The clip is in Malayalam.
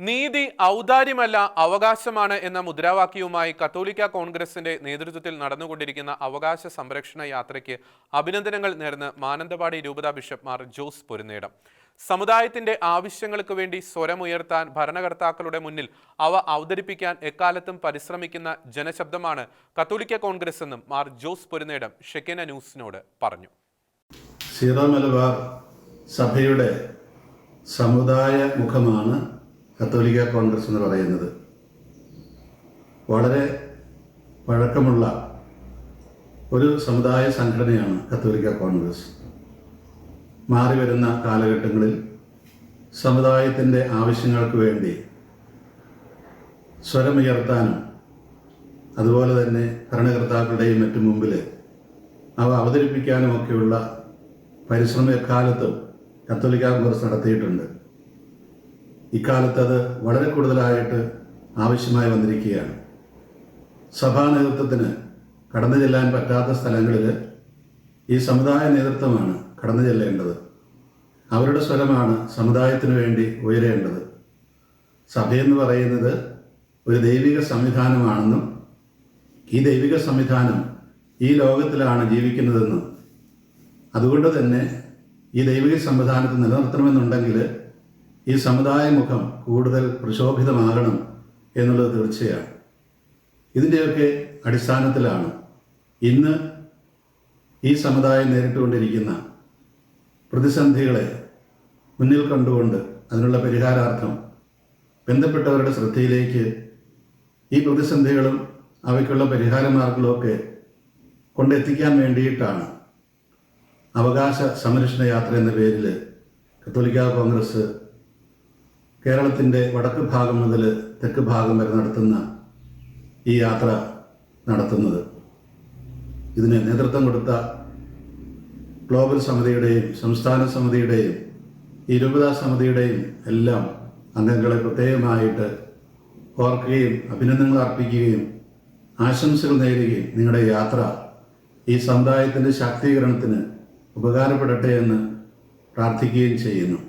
നീതി ഔദാര്യമല്ല അവകാശമാണ് എന്ന മുദ്രാവാക്യവുമായി കത്തോലിക്ക കോൺഗ്രസിന്റെ നേതൃത്വത്തിൽ നടന്നുകൊണ്ടിരിക്കുന്ന അവകാശ സംരക്ഷണ യാത്രയ്ക്ക് അഭിനന്ദനങ്ങൾ നേർന്ന് മാനന്തവാടി രൂപതാ ബിഷപ്പ് മാർ ജോസ് പൊരുന്നേടം. സമുദായത്തിന്റെ ആവശ്യങ്ങൾക്ക് വേണ്ടി സ്വരമുയർത്താൻ ഭരണകർത്താക്കളുടെ മുന്നിൽ അവ അവതരിപ്പിക്കാൻ എക്കാലത്തും പരിശ്രമിക്കുന്ന ജനശബ്ദമാണ് കത്തോലിക്ക കോൺഗ്രസ് എന്നും മാർ ജോസ് പൊരുന്നേടം ഷെക്കന ന്യൂസിനോട് പറഞ്ഞു. സീറോ മലബാർ സഭയുടെ സമുദായ മുഖമാണ് കത്തോലിക്ക കോൺഗ്രസ് എന്ന് പറയുന്നത് വളരെ പഴക്കമുള്ള ഒരു സമുദായ സംഘടനയാണ് കത്തോലിക്ക കോൺഗ്രസ്. മാറി വരുന്ന കാലഘട്ടങ്ങളിൽ സമുദായത്തിന്റെ ആവശ്യങ്ങൾക്ക് വേണ്ടി സ്വരമുയർത്താനും അതുപോലെ തന്നെ ഭരണകർത്താക്കളുടെയും മറ്റു മുമ്പിൽ അവ അവതരിപ്പിക്കാനുമൊക്കെയുള്ള പരിശ്രമം എക്കാലത്തും കത്തോലിക്ക കോൺഗ്രസ് നടത്തിയിട്ടുണ്ട്. ഇക്കാലത്ത് അത് വളരെ കൂടുതലായിട്ട് ആവശ്യമായി വന്നിരിക്കുകയാണ്. സഭാ നേതൃത്വത്തിന് കടന്നു ചെല്ലാൻ പറ്റാത്ത സ്ഥലങ്ങളിൽ ഈ സമുദായ നേതൃത്വമാണ് കടന്നു ചെല്ലേണ്ടത്. അവരുടെ സ്വരമാണ് സമുദായത്തിന് വേണ്ടി ഉയരേണ്ടത്. സഭയെന്ന് പറയുന്നത് ഒരു ദൈവിക സംവിധാനമാണെന്നും ഈ ദൈവിക സംവിധാനം ഈ ലോകത്തിലാണ് ജീവിക്കുന്നതെന്നും. അതുകൊണ്ട് തന്നെ ഈ ദൈവിക സംവിധാനത്തെ നിലനിർത്തണമെന്നുണ്ടെങ്കിൽ ഈ സമുദായ മുഖം കൂടുതൽ പ്രശോഭിതമാകണം എന്നുള്ളത് തീർച്ചയാണ്. ഇതിന്റെയൊക്കെ അടിസ്ഥാനത്തിലാണ് ഇന്ന് ഈ സമുദായം നേരിട്ടുകൊണ്ടിരിക്കുന്ന പ്രതിസന്ധികളെ മുന്നിൽ കണ്ടുകൊണ്ട് അതിനുള്ള പരിഹാരാർത്ഥം ബന്ധപ്പെട്ടവരുടെ ശ്രദ്ധയിലേക്ക് ഈ പ്രതിസന്ധികളും അവയ്ക്കുള്ള പരിഹാര മാർഗങ്ങളുമൊക്കെ കൊണ്ടെത്തിക്കാൻ വേണ്ടിയിട്ടാണ് അവകാശ സംരക്ഷണ യാത്ര എന്ന പേരിൽ കത്തോലിക്ക കോൺഗ്രസ് കേരളത്തിന്റെ വടക്ക് ഭാഗം മുതൽ തെക്ക് ഭാഗം വരെ നടത്തുന്ന ഈ യാത്ര നടത്തുന്നത്. ഇതിന് നേതൃത്വം കൊടുത്ത ഗ്ലോബൽ സമിതിയുടെയും സംസ്ഥാന സമിതിയുടെയും ഈ രൂപതാ സമിതിയുടെയും എല്ലാം അംഗങ്ങളെ പ്രത്യേകമായിട്ട് ഓർക്കുകയും അഭിനന്ദനങ്ങൾ അർപ്പിക്കുകയും ആശംസകൾ നേരുകയും നിങ്ങളുടെ യാത്ര ഈ സമുദായത്തിന്റെ ശാക്തീകരണത്തിന് ഉപകാരപ്പെടട്ടെ എന്ന് പ്രാർത്ഥിക്കുകയും ചെയ്യുന്നു.